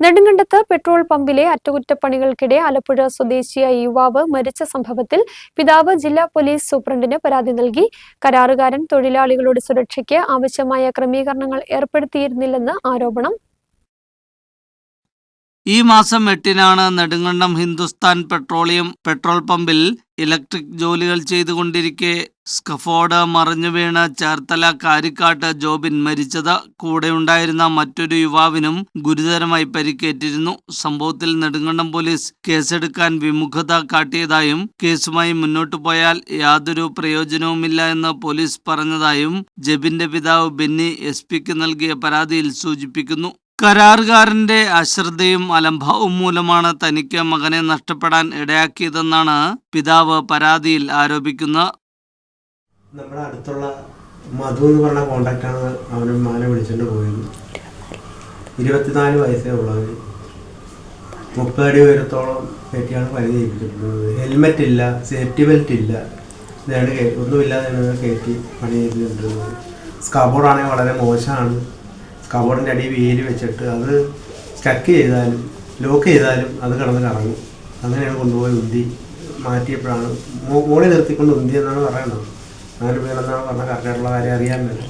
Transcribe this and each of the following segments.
നെടുങ്കണ്ടത്ത് petrol പമ്പിലെ അറ്റകുറ്റപ്പണികൾക്കിടെ Alappuzha സ്വദേശിയായ യുവാവ് മരിച്ച സംഭവത്തിൽ പിതാവ് ജില്ലാ പോലീസ് സൂപ്രണ്ടിന് പരാതി നൽകി. കരാറുകാരൻ തൊഴിലാളികളുടെ സുരക്ഷയ്ക്ക് ആവശ്യമായ ക്രമീകരണങ്ങൾ ഏർപ്പെടുത്തിയിരുന്നില്ലെന്ന് ആരോപണം. ഈ മാസം എട്ടിനാണ് നെടുങ്കണ്ടം ഹിന്ദുസ്ഥാൻ പെട്രോളിയം പെട്രോൾ പമ്പിൽ ഇലക്ട്രിക് ജോലികൾ ചെയ്തുകൊണ്ടിരിക്കെ. സ്കഫോർഡ് മറിഞ്ഞു വീണ് ചേർത്തല കാരിക്കാട്ട് ജോബിൻ മരിച്ചത്. കൂടെയുണ്ടായിരുന്ന മറ്റൊരു യുവാവിനും ഗുരുതരമായി പരിക്കേറ്റിരുന്നു. സംഭവത്തിൽ നെടുങ്കണ്ടം പോലീസ് കേസെടുക്കാൻ വിമുഖത കാട്ടിയതായും കേസുമായി മുന്നോട്ടു പോയാൽ യാതൊരു പ്രയോജനവുമില്ല എന്ന് പോലീസ് പറഞ്ഞതായും ജബിന്റെ പിതാവ് ബെന്നി എസ് നൽകിയ പരാതിയിൽ സൂചിപ്പിക്കുന്നു. കരാറുകാരന്റെ അശ്രദ്ധയും അലംഭാവവും മൂലമാണ് തനിക്ക് മകനെ നഷ്ടപ്പെടാൻ ഇടയാക്കിയതെന്നാണ് പിതാവ് പരാതിയിൽ ആരോപിക്കുന്നത് നമ്മുടെ അടുത്തുള്ള മധു എന്ന് പറഞ്ഞ കോണ്ടാക്റ്റാണ് അവനെ മാനെ വിളിച്ചിട്ട് പോയത്. ഇരുപത്തിനാല് വയസ്സേ ഉള്ളവർ മുപ്പതടി ഉയരത്തോളം കയറ്റിയാണ് പണി ചെയ്യിപ്പിച്ചിട്ടുള്ളത്. ഹെൽമെറ്റ് ഇല്ല സേഫ്റ്റി ബെൽറ്റ് ഇല്ല. ഇതാണ് ഒന്നുമില്ലാതെ കയറ്റി പണി ചെയ്തിട്ടുള്ളത് സ്കബോർഡാണെങ്കിൽ വളരെ മോശമാണ്. സ്കബോർഡിന്റെ അടിയിൽ വേലി വെച്ചിട്ട് അത് സ്റ്റക്ക് ചെയ്താലും ലോക്ക് ചെയ്താലും അത് കിടന്ന് കറങ്ങും അങ്ങനെയാണ് കൊണ്ടുപോയി ഉന്തി മാറ്റിയപ്പോഴാണ് മോളി നിർത്തിക്കൊണ്ട് ഉന്തി എന്നാണ് പറയുന്നത് അങ്ങനെ വീണെന്നാണ് പറഞ്ഞ കറക്റ്റായിട്ടുള്ള കാര്യം അറിയാൻ വേണ്ടി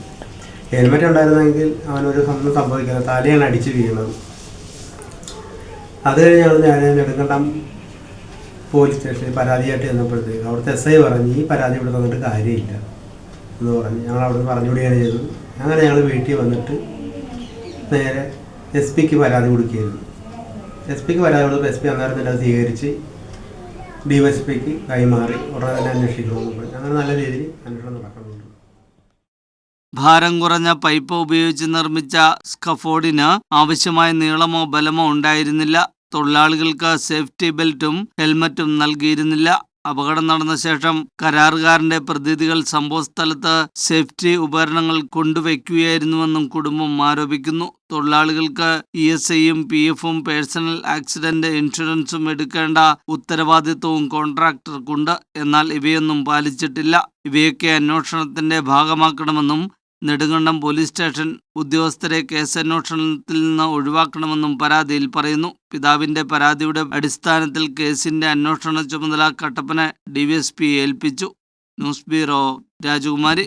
ഹെൽമെറ്റ് ഉണ്ടായിരുന്നെങ്കിൽ അവനൊരു ഒന്നും സംഭവിക്കില്ല. തലയാണ് അടിച്ച് വീണത്. അത് കഴിഞ്ഞാണ് ഞാൻ നെടുങ്കണ്ടം പോലീസ് സ്റ്റേഷനിൽ പരാതിയായിട്ട് ചെന്നപ്പോഴത്തേക്ക് അവിടുത്തെ എസ് ഐ പറഞ്ഞ് ഈ പരാതി ഇവിടെ തന്നിട്ട് കാര്യമില്ല എന്ന് പറഞ്ഞ് ഞങ്ങൾ അവിടെ നിന്ന് പറഞ്ഞുവിടുകയാണ് ചെയ്തത്. അങ്ങനെ ഞങ്ങൾ വീട്ടിൽ വന്നിട്ട് നേരെ എസ് പിക്ക് പരാതി കൊടുക്കുകയായിരുന്നു. എസ് പിക്ക് പരാതി കൊടുത്തപ്പോൾ എസ് പി അന്നേരം തന്നെ അത് സ്വീകരിച്ച് ഡി വൈ എസ് പിക്ക് കൈമാറി ഉടനെ തന്നെ അന്വേഷിക്കണമെന്ന് അങ്ങനെ നല്ല രീതിയിൽ അന്വേഷണം നടക്കുന്നുണ്ട്. ഭാരം കുറഞ്ഞ പൈപ്പ് ഉപയോഗിച്ച് നിർമ്മിച്ച സ്കഫോർഡിന് ആവശ്യമായ നീളമോ ബലമോ ഉണ്ടായിരുന്നില്ല. തൊഴിലാളികൾക്ക് സേഫ്റ്റി ബെൽറ്റും ഹെൽമറ്റും നൽകിയിരുന്നില്ല. അപകടം നടന്ന ശേഷം കരാറുകാരന്റെ പ്രതിനിധികൾ സംഭവസ്ഥലത്ത് സേഫ്റ്റി ഉപകരണങ്ങൾ കൊണ്ടുവയ്ക്കുകയായിരുന്നുവെന്നും കുടുംബം ആരോപിക്കുന്നു. തൊഴിലാളികൾക്ക് ഇ എസ് ഐയും പി എഫും പേഴ്സണൽ ആക്സിഡന്റ് ഇൻഷുറൻസും എടുക്കേണ്ട ഉത്തരവാദിത്വവും കോൺട്രാക്ടർക്കുണ്ട്. എന്നാൽ ഇവയൊന്നും പാലിച്ചിട്ടില്ല. ഇവയൊക്കെ അന്വേഷണത്തിന്റെ ഭാഗമാക്കണമെന്നും നെടുങ്കണ്ടം പോലീസ് സ്റ്റേഷൻ ഉദ്യോഗസ്ഥരെ കേസന്വേഷണത്തിൽ നിന്ന് ഒഴിവാക്കണമെന്നും പരാതിയിൽ പറയുന്നു. പിതാവിന്റെ പരാതിയുടെ അടിസ്ഥാനത്തിൽ കേസിന്റെ അന്വേഷണ ചുമതല കട്ടപ്പന ഡിവൈഎസ്പി ഏൽപ്പിച്ചു. News bureau Rajakumari.